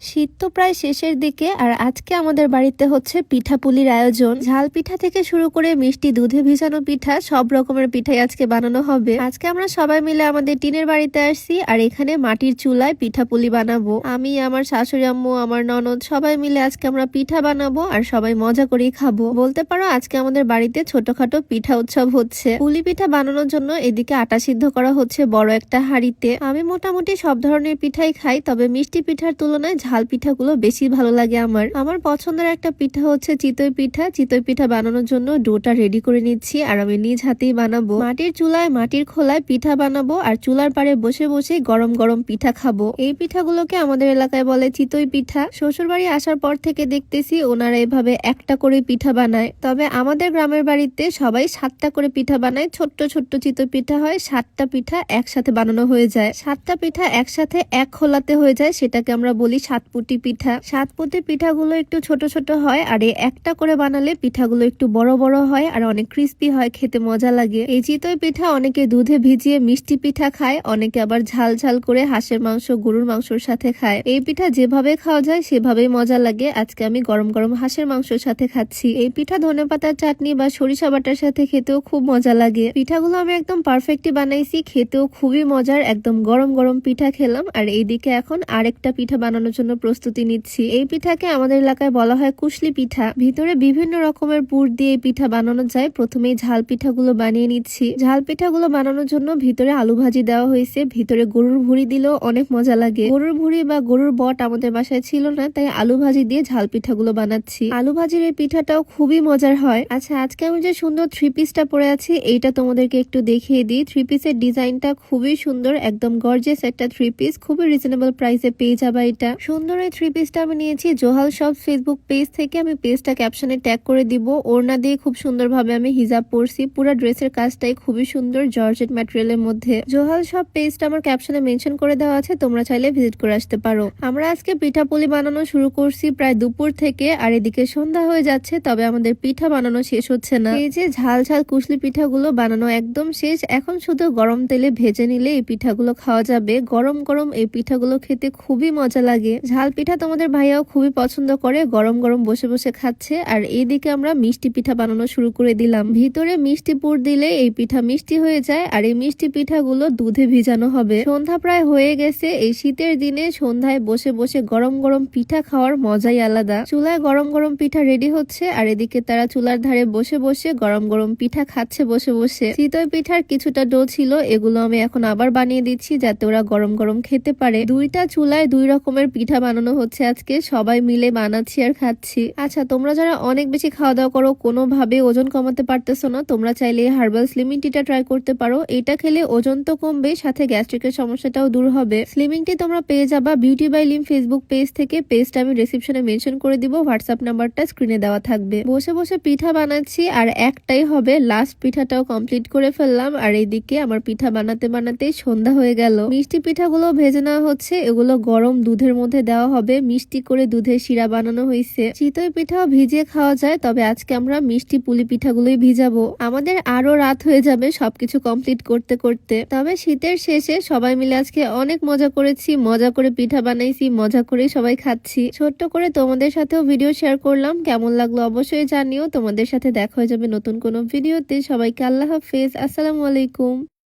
শীত তো প্রায় শেষের দিকে, আর আজকে আমাদের বাড়িতে হচ্ছে পিঠাপুলির আয়োজন। ঝাল পিঠা থেকে শুরু করে মিষ্টি, দুধে ভিজানো পিঠা, সব রকমের পিঠাই আজকে বানানো হবে। আজকে আমরা সবাই মিলে আমাদের টিনের বাড়িতে আসছি, আর এখানে মাটির চুলায় পিঠাপুলি বানাবো। আমি, আমার শাশুড়ি আম্মু, আমার ননদ, সবাই মিলে আজকে আমরা পিঠা বানাবো, আর সবাই মজা করেই খাব। বলতে পারো, আজকে আমাদের বাড়িতে ছোটখাটো পিঠা উৎসব হচ্ছে। পুলি পিঠা বানানোর জন্য এদিকে আটা সিদ্ধ করা হচ্ছে বড় একটা হাঁড়িতে। আমি মোটামুটি সব ধরনের পিঠাই খাই, তবে মিষ্টি পিঠার তুলনায় ঝাল পিঠাগুলো বেশি ভালো লাগে আমার। আমার পছন্দের একটা পিঠা হচ্ছে চিতই পিঠা। চিতই পিঠা বানানোর জন্য ডোটা রেডি করে নিচ্ছি আর আমি নিজ হাতেই বানাবো। মাটির চুলায় মাটির খোলায় পিঠা বানাবো আর চুলার পাড়ে বসে বসে গরম গরম পিঠা খাব। এই পিঠাগুলোকে আমাদের এলাকায় বলে চিতই পিঠা। শ্বশুর বাড়ি আসার পর থেকে দেখতেছি ওনারা এভাবে একটা করে পিঠা বানায়। তবে আমাদের গ্রামের বাড়িতে সবাই সাতটা করে পিঠা বানায়। ছোট্ট ছোট্ট চিতই পিঠা হয়, সাতটা পিঠা একসাথে বানানো হয়ে যায়। সাতটা পিঠা একসাথে এক খোলাতে হয়ে যায়, সেটাকে আমরা বলি সাতপুটি পিঠা। সাতপুটি পিঠাগুলো একটু ছোট ছোট হয় আর এই একটা করে বানালে পিঠাগুলো একটু বড় বড় হয় আর অনেক ক্রিস্পি হয়, খেতে মজা লাগে। এই চিতই পিঠা অনেকে দুধে ভিজিয়ে মিষ্টি পিঠা খায়, অনেকে আবার ঝাল ঝাল করে হাঁসের মাংস, গরুর মাংসর সাথে খায়। এই পিঠা যেভাবে খাওয়া যায় সেভাবেই মজা লাগে। আজকে আমি গরম গরম হাঁসের মাংসর সাথে খাচ্ছি। এই পিঠা ধনে পাতার চাটনি বা সরিষা বাটার সাথে খেতেও খুব মজা লাগে। পিঠাগুলো আমি একদম পারফেক্টই বানাইছি, খেতেও খুবই মজার। একদম গরম গরম পিঠা খেলাম আর এইদিকে এখন আরেকটা পিঠা বানানোর জন্য প্রস্তুতি নিচ্ছি। এই পিঠাকে আমাদের এলাকায় বলা হয় কুশলি পিঠা। ভিতরে বিভিন্ন রকমের পুর দিয়ে এই পিঠা বানানো যায়। প্রথমেই ঝাল পিঠাগুলো বানিয়ে নিচ্ছি। ঝাল পিঠাগুলো বানানোর জন্য ভিতরে আলু ভাজি দেওয়া হয়েছে। ভিতরে গরুর ভুড়ি দিলেও অনেক মজা লাগে। গরুর ভুড়ি বা গরুর বট আমাদের বাসায় ছিল না, তাই আলু ভাজি দিয়ে ঝাল পিঠাগুলো বানাচ্ছি। আলু ভাজির এই পিঠাটাও খুবই মজার হয়। আচ্ছা আজকে আমি যে সুন্দর থ্রি পিসটা পরে আছি, এইটা তোমাদেরকে একটু দেখিয়ে দিই। থ্রি পিসের ডিজাইনটা খুবই সুন্দর, একদম গর্জেস একটা থ্রি পিস খুবই রিজনেবল প্রাইসে পেয়ে যাবা এটা। সুন্দর এই থ্রি পিসটা আমি নিয়েছি। জোহাল শপ ফেসবুক পেজ থেকে আমি পেজটা ক্যাপশনে ট্যাগ করে দিব। ওড়না দিয়ে খুব সুন্দরভাবে আমি হিজাব পরছি। পুরো ড্রেসের কাজটাই খুবই সুন্দর জর্জেট ম্যাটেরিয়ালের মধ্যে। জোহাল শপ পেজটা আমার ক্যাপশনে মেনশন করে দেওয়া আছে। তোমরা চাইলে ভিজিট করে আসতে পারো। আমরা আজকে পিঠাপুলি বানানো শুরু করছি প্রায় দুপুর থেকে। আর এদিকে সন্ধ্যা হয়ে যাচ্ছে, তবে আমাদের পিঠা বানানো শেষ হচ্ছে না। এই যে ঝাল ঝাল কুশলি পিঠাগুলো বানানো একদম শেষ। এখন শুধু গরম তেলে ভেজে নিলে এই পিঠাগুলো খাওয়া যাবে। গরম গরম এই পিঠাগুলো খেতে খুবই মজা লাগে। ঝাল পিঠা তোমাদের ভাইয়াও খুবই পছন্দ করে, গরম গরম বসে বসে খাচ্ছে। আর এইদিকে আমরা মিষ্টি পিঠা বানানো শুরু করে দিলাম। ভিতরে মিষ্টি পুর দিলে এই পিঠা মিষ্টি হয়ে যায়, আর এই মিষ্টি পিঠাগুলো দুধে ভিজানো হবে। সন্ধ্যা প্রায় হয়ে গেছে, এই শীতের দিনে সন্ধ্যায় বসে বসে গরম গরম পিঠা খাওয়ার মজাই আলাদা। চুলায় গরম গরম পিঠা রেডি হচ্ছে, আর এদিকে তারা চুলার ধারে বসে বসে গরম গরম পিঠা খাচ্ছে বসে বসে। চিতই পিঠার কিছুটা ডো ছিল, এগুলো আমি এখন আবার বানিয়ে দিচ্ছি, যাতে ওরা গরম গরম খেতে পারে। দুইটা চুলায় দুই রকমের পিঠা বানানো হচ্ছে আজকে, সবাই মিলে বানাচ্ছি আর খাচ্ছি। আচ্ছা তোমরা যারা অনেক বেশি খাওয়া দাওয়া করো, কোনোভাবে ওজন কমাতে পারতেছো না, তোমরা চাইলে হার্বাল স্লিমিং টিটা ট্রাই করতে পারো। এটা খেলে ওজন তো কমবে, সাথে গ্যাস্ট্রিকের সমস্যাটাও দূর হবে। স্লিমিং টি তোমরা পেয়ে যাবা beauty by Lim Facebook page থেকে। পেজটা আমি রিসিপশনে মেনশন করে দিব হোয়াটসঅ্যাপ নাম্বারটা স্ক্রিনে দেওয়া থাকবে। বসে বসে পিঠা বানাচ্ছি, আর একটাই হবে লাস্ট পিঠাটাও কমপ্লিট করে ফেললাম। আর এইদিকে আমার পিঠা বানাতে বানাতে সন্ধ্যা হয়ে গেল। মিষ্টি পিঠাগুলো ভেজে নেওয়া হচ্ছে, এগুলো গরম দুধের মধ্যে দেওয়া হবে, মিষ্টি করে দুধের শিরা বানানো হয়েছে। চিতই পিঠাও ভিজে খাওয়া যায়, তবে আজকে আমরা মিষ্টি পুলি পিঠাগুলোই ভিজাবো। আমাদের আরও রাত হয়ে যাবে সবকিছু কমপ্লিট করতে করতে। তবে শীতের শেষে সবাই মিলে আজকে অনেক মজা করেছি, মজা করে পিঠা বানাইছি, মজা করে সবাই খাচ্ছি। ছোট্ট করে তোমাদের সাথেও ভিডিও শেয়ার করলাম, কেমন লাগল অবশ্যই জানিও। তোমাদের সাথে দেখা হয়ে যাবে নতুন কোনো ভিডিওতে সবাইকে আল্লাহ হাফেজ, আসসালামু আলাইকুম।